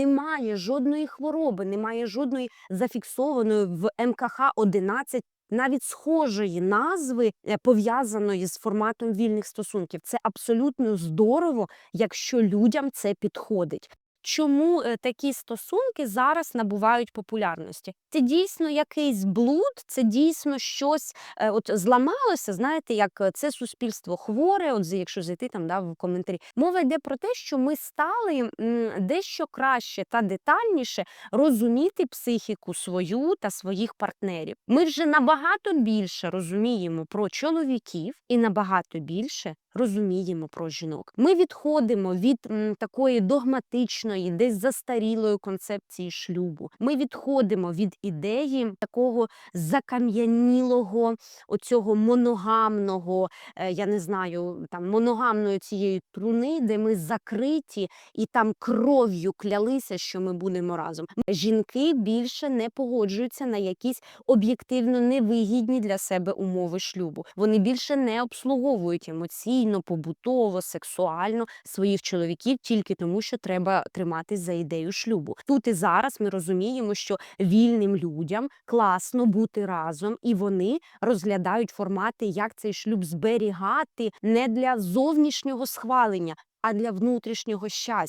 Немає жодної хвороби, немає жодної зафіксованої в МКХ 11 навіть схожої назви е, пов'язаної з форматом вільних стосунків. Це абсолютно здорово, якщо людям це підходить. Чому е, такі стосунки зараз набувають популярності? Це дійсно якийсь блуд, це дійсно щось е, от зламалося. Знаєте, як е, це суспільство хворе. От якщо зайти там да, в коментарі, мова йде про те, що ми стали дещо краще та детальніше розуміти психіку свою та своїх партнерів. Ми вже набагато більше розуміємо про чоловіків і набагато більше розуміємо про жінок. Ми відходимо від м, такої догматичної, десь застарілої концепції шлюбу. Ми відходимо від ідеї такого закам'янілого, оцього моногамного, е, я не знаю, там моногамної цієї труни, де ми закриті і там кров'ю клялися, що ми будемо разом. Жінки більше не погоджуються на якісь об'єктивно невигідні для себе умови шлюбу. Вони більше не обслуговують емоційно, побутово, сексуально своїх чоловіків тільки тому, що треба триматись за ідею шлюбу. Тут і зараз ми розуміємо, що вільним людям класно бути разом, і вони розглядають формати, як цей шлюб зберігати не для зовнішнього схвалення. А для внутрішнього щастя.